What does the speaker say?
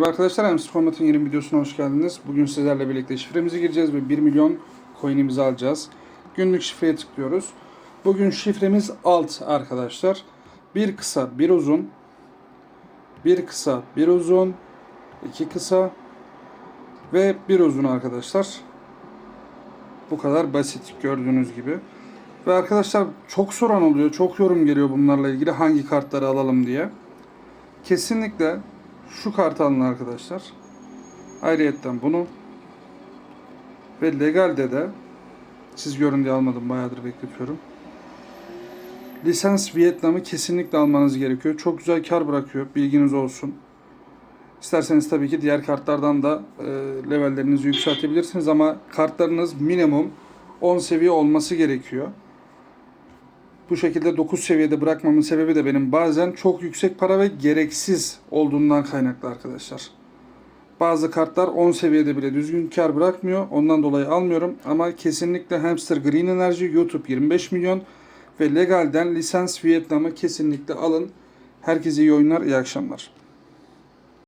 Merhaba arkadaşlar, Hamster Format'ın yeni videosuna hoş geldiniz. Bugün sizlerle birlikte şifremizi gireceğiz ve 1 milyon coin'imizi alacağız. Günlük şifreye tıklıyoruz. Bugün şifremiz alt arkadaşlar. Bir kısa, bir uzun. Bir kısa, bir uzun. iki kısa. Ve bir uzun arkadaşlar. Bu kadar basit gördüğünüz gibi. Ve arkadaşlar çok soran oluyor, çok yorum geliyor bunlarla ilgili hangi kartları alalım diye. Kesinlikle şu kartı alın arkadaşlar. Ayrıyetten bunu ve legalde de siz görün diye almadım bayağıdır bekletiyorum. Lisans Vietnam'ı kesinlikle almanız gerekiyor. Çok güzel kar bırakıyor. Bilginiz olsun. İsterseniz tabii ki diğer kartlardan da e, levellerinizi yükseltebilirsiniz ama kartlarınız minimum 10 seviye olması gerekiyor. Bu şekilde 9 seviyede bırakmamın sebebi de benim bazen çok yüksek para ve gereksiz olduğundan kaynaklı arkadaşlar. Bazı kartlar 10 seviyede bile düzgün kar bırakmıyor. Ondan dolayı almıyorum. Ama kesinlikle Hamster Green Energy YouTube 25 milyon ve legalden lisans Vietnam'ı kesinlikle alın. Herkese iyi oyunlar, iyi akşamlar.